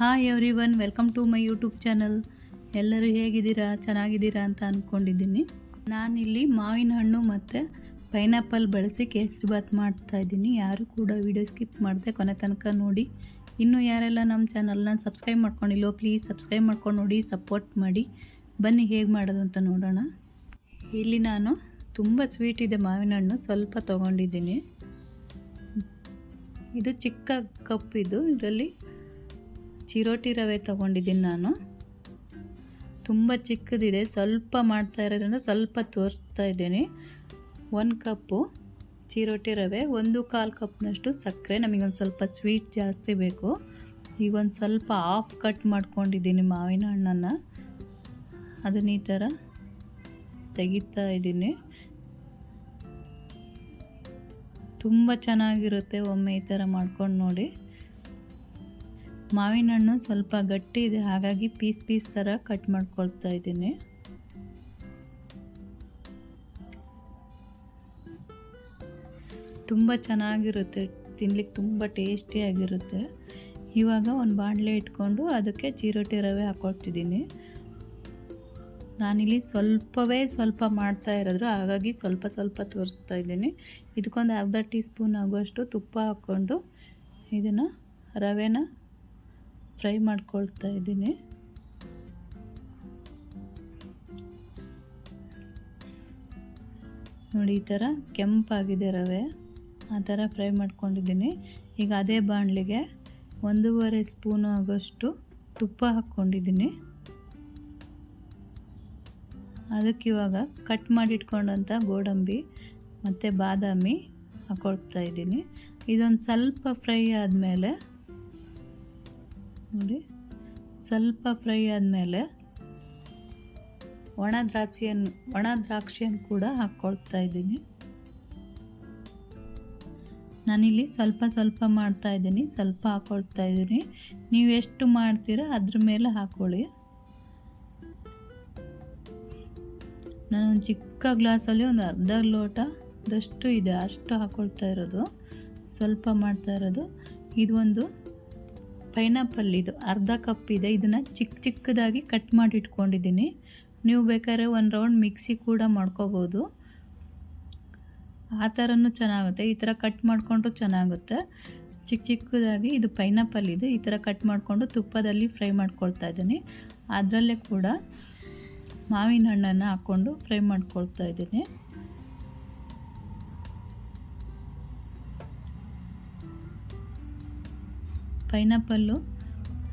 Hi everyone welcome to my YouTube channel ಎಲ್ಲರೂ ಹೇಗಿದ್ದೀರಾ? ಚೆನ್ನಾಗಿದ್ದೀರಾ ಅಂತ ಅಂದ್ಕೊಂಡಿದ್ದೀನಿ ನಾನಿಲ್ಲಿ ಮಾವಿನ ಹಣ್ಣು ಮತ್ತು ಪೈನಾಪಲ್ ಬಳಸಿ ಕೇಸರಿ ಬಾತ್ ಮಾಡ್ತಾ ಇದ್ದೀನಿ. ಯಾರು ಕೂಡ ವಿಡಿಯೋ ಸ್ಕಿಪ್ ಮಾಡಿದೆ ಕೊನೆ ತನಕ ನೋಡಿ. ಇನ್ನೂ ಯಾರೆಲ್ಲ ನಮ್ಮ ಚಾನಲ್ನ ಸಬ್ಸ್ಕ್ರೈಬ್ ಮಾಡ್ಕೊಂಡಿಲ್ಲೋ ಪ್ಲೀಸ್ ಸಬ್ಸ್ಕ್ರೈಬ್ ಮಾಡ್ಕೊಂಡು ನೋಡಿ ಸಪೋರ್ಟ್ ಮಾಡಿ. ಬನ್ನಿ, ಹೇಗೆ ಮಾಡೋದು ಅಂತ ನೋಡೋಣ. ಇಲ್ಲಿ ನಾನು ತುಂಬ ಸ್ವೀಟ್ ಇದೆ ಮಾವಿನ ಹಣ್ಣು, ಸ್ವಲ್ಪ ತೊಗೊಂಡಿದ್ದೀನಿ. ಇದು ಚಿಕ್ಕ ಕಪ್ ಇದು. ಇದರಲ್ಲಿ ಚಿರೋಟಿ ರವೆ ತೊಗೊಂಡಿದ್ದೀನಿ ನಾನು. ತುಂಬ ಚಿಕ್ಕದಿದೆ, ಸ್ವಲ್ಪ ಮಾಡ್ತಾ ಇರೋದ್ರಿಂದ ಸ್ವಲ್ಪ ತೋರಿಸ್ತಾ ಇದ್ದೀನಿ. ಒಂದು ಕಪ್ಪು ಚಿರೋಟಿ ರವೆ, ಒಂದು ಕಾಲು ಕಪ್ನಷ್ಟು ಸಕ್ಕರೆ ನಮಗೊಂದು ಸ್ವಲ್ಪ ಸ್ವೀಟ್ ಜಾಸ್ತಿ ಬೇಕು. ಈಗ ಒಂದು ಸ್ವಲ್ಪ ಆಫ್ ಕಟ್ ಮಾಡ್ಕೊಂಡಿದ್ದೀನಿ ಮಾವಿನ ಹಣ್ಣನ್ನು. ಅದನ್ನ ಈ ಥರ ತೆಗಿತಾ ಇದ್ದೀನಿ. ತುಂಬ ಚೆನ್ನಾಗಿರುತ್ತೆ ಒಮ್ಮೆ ಈ ಥರ ಮಾಡ್ಕೊಂಡು ನೋಡಿ. ಮಾವಿನ ಹಣ್ಣು ಸ್ವಲ್ಪ ಗಟ್ಟಿ ಇದೆ, ಹಾಗಾಗಿ ಪೀಸ್ ಪೀಸ್ ಥರ ಕಟ್ ಮಾಡ್ಕೊಳ್ತಾ ಇದ್ದೀನಿ. ತುಂಬ ಚೆನ್ನಾಗಿರುತ್ತೆ, ತಿನ್ಲಿಕ್ಕೆ ತುಂಬ ಟೇಸ್ಟಿಯಾಗಿರುತ್ತೆ ಇವಾಗ ಒಂದು ಬಾಣಲೆ ಇಟ್ಕೊಂಡು ಅದಕ್ಕೆ ಚಿರೋಟಿ ರವೆ ಹಾಕ್ಕೊಳ್ತಿದ್ದೀನಿ ನಾನಿಲ್ಲಿ ಸ್ವಲ್ಪವೇ ಸ್ವಲ್ಪ ಮಾಡ್ತಾ ಇರೋದ್ರು ಹಾಗಾಗಿ ಸ್ವಲ್ಪ ಸ್ವಲ್ಪ ತೋರಿಸ್ತಾ ಇದ್ದೀನಿ. ಇದಕ್ಕೊಂದು ಅರ್ಧ ಟೀ ಸ್ಪೂನ್ ಆಗುವಷ್ಟು ತುಪ್ಪ ಹಾಕ್ಕೊಂಡು ಇದನ್ನು ರವೆನ ಫ್ರೈ ಮಾಡ್ಕೊಳ್ತಾ ಇದ್ದೀನಿ. ನೋಡಿ, ಈ ಥರ ಕೆಂಪಾಗಿದೆ ರವೆ. ಆ ಥರ ಫ್ರೈ ಮಾಡ್ಕೊಂಡಿದ್ದೀನಿ. ಈಗ ಅದೇ ಬಾಣಲಿಗೆ ಒಂದೂವರೆ ಸ್ಪೂನು ಆಗೋಷ್ಟು ತುಪ್ಪ ಹಾಕ್ಕೊಂಡಿದ್ದೀನಿ. ಅದಕ್ಕೆ ಇವಾಗ ಕಟ್ ಮಾಡಿಟ್ಕೊಂಡಂಥ ಗೋಡಂಬಿ ಮತ್ತು ಬಾದಾಮಿ ಹಾಕೊಳ್ತಾ ಇದ್ದೀನಿ. ಇದೊಂದು ಸ್ವಲ್ಪ ಫ್ರೈ ಆದಮೇಲೆ ನೋಡಿ. ಸ್ವಲ್ಪ ಫ್ರೈ ಆದಮೇಲೆ ಒಣ ದ್ರಾಕ್ಷಿಯನ್ನು ಒಣ ದ್ರಾಕ್ಷಿಯನ್ನು ಕೂಡ ಹಾಕ್ಕೊಳ್ತಾ ಇದ್ದೀನಿ. ನಾನಿಲ್ಲಿ ಸ್ವಲ್ಪ ಸ್ವಲ್ಪ ಮಾಡ್ತಾ ಇದ್ದೀನಿ, ಸ್ವಲ್ಪ ಹಾಕ್ಕೊಳ್ತಾ ಇದ್ದೀನಿ. ನೀವು ಎಷ್ಟು ಮಾಡ್ತೀರಾ ಅದ್ರ ಮೇಲೆ ಹಾಕ್ಕೊಳ್ಳಿ. ಒಂದು ಚಿಕ್ಕ ಗ್ಲಾಸಲ್ಲಿ ಒಂದು ಅರ್ಧ ಲೋಟದಷ್ಟು ಇದೆ, ಅಷ್ಟು ಹಾಕ್ಕೊಳ್ತಾ ಇರೋದು. ಸ್ವಲ್ಪ ಮಾಡ್ತಾ ಇರೋದು. ಇದು ಒಂದು ಪೈನಾಪಲ್ ಇದು. ಅರ್ಧ ಕಪ್ ಇದೆ. ಇದನ್ನು ಚಿಕ್ಕ ಚಿಕ್ಕದಾಗಿ ಕಟ್ ಮಾಡಿ ಇಟ್ಕೊಂಡಿದ್ದೀನಿ ನೀವು ಬೇಕಾದ್ರೆ ಒಂದು ರೌಂಡ್ ಮಿಕ್ಸಿ ಕೂಡ ಮಾಡ್ಕೋಬೋದು. ಆ ಥರನೂ ಚೆನ್ನಾಗುತ್ತೆ. ಈ ಥರ ಕಟ್ ಮಾಡಿಕೊಂಡ್ರು ಚೆನ್ನಾಗುತ್ತೆ. ಚಿಕ್ಕ ಚಿಕ್ಕದಾಗಿ ಇದು ಪೈನಾಪಲ್ ಇದೆ. ಈ ಥರ ಕಟ್ ಮಾಡಿಕೊಂಡು ತುಪ್ಪದಲ್ಲಿ ಫ್ರೈ ಮಾಡ್ಕೊಳ್ತಾ ಇದ್ದೀನಿ. ಅದರಲ್ಲೇ ಕೂಡ ಮಾವಿನ ಹಣ್ಣನ್ನು ಹಾಕ್ಕೊಂಡು ಫ್ರೈ ಮಾಡ್ಕೊಳ್ತಾ ಇದ್ದೀನಿ. ಪೈನಾಪಲ್ಲು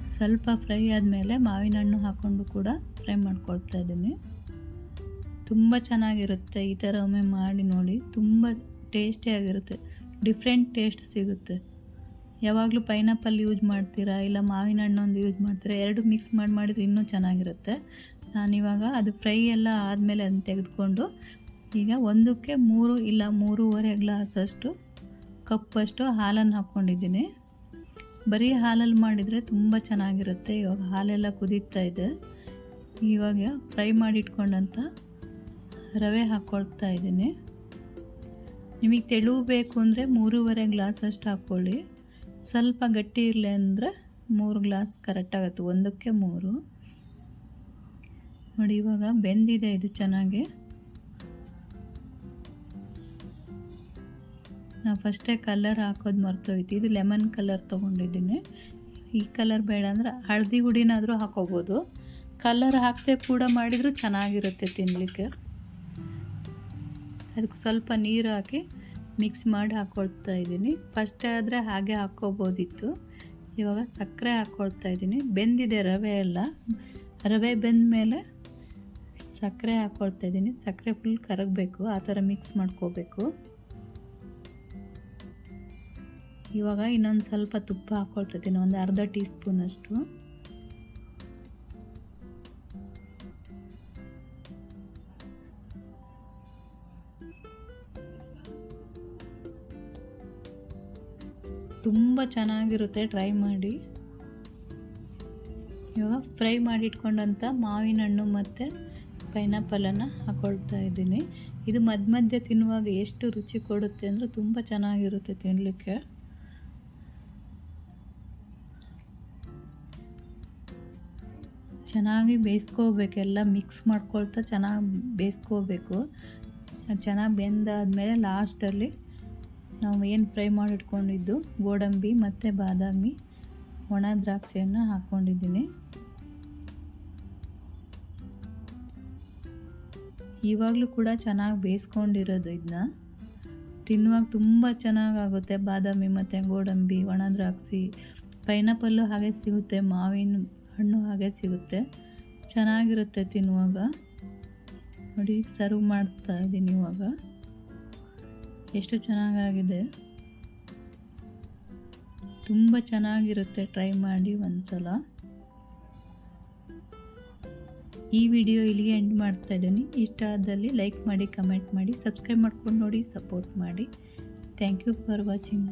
ಸ್ವಲ್ಪ ಫ್ರೈ ಆದಮೇಲೆ ಮಾವಿನ ಹಣ್ಣು ಹಾಕ್ಕೊಂಡು ಕೂಡ ಫ್ರೈ ಮಾಡ್ಕೊಳ್ತಾ ಇದ್ದೀನಿ. ತುಂಬ ಚೆನ್ನಾಗಿರುತ್ತೆ ಈ ಥರ ಒಮ್ಮೆ ಮಾಡಿ ನೋಡಿ. ತುಂಬ ಟೇಸ್ಟಿಯಾಗಿರುತ್ತೆ ಡಿಫ್ರೆಂಟ್ ಟೇಸ್ಟ್ ಸಿಗುತ್ತೆ. ಯಾವಾಗಲೂ ಪೈನಾಪಲ್ ಯೂಸ್ ಮಾಡ್ತೀರಾ? ಇಲ್ಲ ಮಾವಿನ ಹಣ್ಣೊಂದು ಯೂಸ್ ಮಾಡ್ತೀರಾ? ಎರಡು ಮಿಕ್ಸ್ ಮಾಡಿ ಮಾಡಿದ್ರೆ ಇನ್ನೂ ಚೆನ್ನಾಗಿರುತ್ತೆ. ನಾನಿವಾಗ ಅದು ಫ್ರೈ ಎಲ್ಲ ಆದಮೇಲೆ ಅದನ್ನು ತೆಗೆದುಕೊಂಡು ಈಗ ಒಂದಕ್ಕೆ ಮೂರು ಇಲ್ಲ ಮೂರುವರೆ ಗ್ಲಾಸಷ್ಟು ಕಪ್ಪಷ್ಟು ಹಾಲನ್ನು ಹಾಕ್ಕೊಂಡಿದ್ದೀನಿ. ಬರೀ ಹಾಲಲ್ಲಿ ಮಾಡಿದರೆ ತುಂಬ ಚೆನ್ನಾಗಿರುತ್ತೆ. ಇವಾಗ ಹಾಲೆಲ್ಲ ಕುದೀತಾ ಇದೆ. ಇವಾಗ ಫ್ರೈ ಮಾಡಿಟ್ಕೊಂಡಂಥ ರವೆ ಹಾಕ್ಕೊಳ್ತಾ ಇದ್ದೀನಿ. ನಿಮಗೆ ತೆಳು ಬೇಕು ಅಂದರೆ ಮೂರುವರೆ ಗ್ಲಾಸ್ ಅಷ್ಟು ಹಾಕ್ಕೊಳ್ಳಿ ಸ್ವಲ್ಪ ಗಟ್ಟಿ ಇರಲಿ ಅಂದರೆ ಮೂರು ಗ್ಲಾಸ್ ಕರೆಕ್ಟಾಗತ್ತೆ ಒಂದಕ್ಕೆ ಮೂರು. ನೋಡಿ ಇವಾಗ ಬೆಂದಿದೆ ಇದು ಚೆನ್ನಾಗಿ. ನಾವು ಫಸ್ಟೇ ಕಲರ್ ಹಾಕೋದು ಮರ್ತೋಯ್ತು. ಇದು ಲೆಮನ್ ಕಲರ್ ತೊಗೊಂಡಿದ್ದೀನಿ. ಈ ಕಲರ್ ಬೇಡ ಅಂದರೆ ಹಳದಿ ಹುಡಿನಾದರೂ ಹಾಕೋಬೋದು. ಕಲರ್ ಹಾಕದೆ ಕೂಡ ಮಾಡಿದರೂ ಚೆನ್ನಾಗಿರುತ್ತೆ ತಿನ್ನಲಿಕ್ಕೆ ಅದಕ್ಕೆ ಸ್ವಲ್ಪ ನೀರು ಹಾಕಿ ಮಿಕ್ಸ್ ಮಾಡಿ ಹಾಕ್ಕೊಳ್ತಾ ಇದ್ದೀನಿ. ಫಸ್ಟ್ ಆದರೆ ಹಾಗೆ ಹಾಕ್ಕೋಬೋದಿತ್ತು ಇವಾಗ ಸಕ್ಕರೆ ಹಾಕ್ಕೊಳ್ತಾ ಇದ್ದೀನಿ. ಬೆಂದಿದೆ ರವೆ ಎಲ್ಲ. ರವೆ ಬೆಂದ ಮೇಲೆ ಸಕ್ಕರೆ ಹಾಕ್ಕೊಳ್ತಾ ಇದ್ದೀನಿ. ಸಕ್ಕರೆ ಫುಲ್ ಕರಗಬೇಕು. ಆ ಥರ ಮಿಕ್ಸ್ ಮಾಡ್ಕೋಬೇಕು. ಇವಾಗ ಇನ್ನೊಂದು ಸ್ವಲ್ಪ ತುಪ್ಪ ಹಾಕ್ಕೊಳ್ತಿದ್ದೀನಿ ಒಂದು ಅರ್ಧ ಟೀ ಸ್ಪೂನಷ್ಟು ತುಂಬ ಚೆನ್ನಾಗಿರುತ್ತೆ, ಟ್ರೈ ಮಾಡಿ. ಇವಾಗ ಫ್ರೈ ಮಾಡಿಟ್ಕೊಂಡಂಥ ಮಾವಿನ ಹಣ್ಣು ಮತ್ತು ಪೈನಾಪಲನ್ನು ಹಾಕ್ಕೊಳ್ತಾ ಇದ್ದೀನಿ. ಇದು ಮಧ್ಯ ಮಧ್ಯೆ ತಿನ್ನುವಾಗ ಎಷ್ಟು ರುಚಿ ಕೊಡುತ್ತೆ ಅಂದರೆ ತುಂಬ ಚೆನ್ನಾಗಿರುತ್ತೆ ತಿನ್ನಲಿಕ್ಕೆ ಚೆನ್ನಾಗಿ ಬೇಯಿಸ್ಕೋಬೇಕು, ಎಲ್ಲ ಮಿಕ್ಸ್ ಮಾಡ್ಕೊಳ್ತಾ ಚೆನ್ನಾಗಿ ಬೇಯಿಸ್ಕೋಬೇಕು. ಚೆನ್ನಾಗಿ ಬೆಂದಾದಮೇಲೆ ಲಾಸ್ಟಲ್ಲಿ ನಾವು ಏನು ಫ್ರೈ ಮಾಡಿಟ್ಕೊಂಡಿದ್ದು, ಗೋಡಂಬಿ ಮತ್ತು ಬಾದಾಮಿ, ಒಣ ದ್ರಾಕ್ಷಿಯನ್ನು ಹಾಕ್ಕೊಂಡಿದ್ದೀನಿ ಇವಾಗಲೂ ಕೂಡ ಚೆನ್ನಾಗಿ ಬೇಯಿಸ್ಕೊಂಡಿರೋದು ಇದನ್ನ ತಿನ್ನುವಾಗ ತುಂಬ ಚೆನ್ನಾಗಾಗುತ್ತೆ, ಬಾದಾಮಿ ಮತ್ತು ಗೋಡಂಬಿ, ಒಣ ದ್ರಾಕ್ಷಿ, ಪೈನಾಪಲ್ಲು ಹಾಗೆ ಸಿಗುತ್ತೆ, ಮಾವಿನ ಹಣ್ಣು ಹಾಗೆ ಸಿಗುತ್ತೆ. ಚೆನ್ನಾಗಿರುತ್ತೆ ತಿನ್ನುವಾಗ. ನೋಡಿ ಸರ್ವ್ ಮಾಡ್ತಾ ಇದ್ದೀನಿ ಇವಾಗ. ಎಷ್ಟು ಚೆನ್ನಾಗಾಗಿದೆ. ತುಂಬ ಚೆನ್ನಾಗಿರುತ್ತೆ. ಟ್ರೈ ಮಾಡಿ ಒಂದ್ಸಲ. ಈ ವಿಡಿಯೋ ಇಲ್ಲಿಗೆ ಎಂಡ್ ಮಾಡ್ತಾ ಇದ್ದೀನಿ. ಇಷ್ಟ ಆದಲ್ಲಿ ಲೈಕ್ ಮಾಡಿ ಕಮೆಂಟ್ ಮಾಡಿ ಸಬ್ಸ್ಕ್ರೈಬ್ ಮಾಡ್ಕೊಂಡು ನೋಡಿ ಸಪೋರ್ಟ್ ಮಾಡಿ. Thank you for watching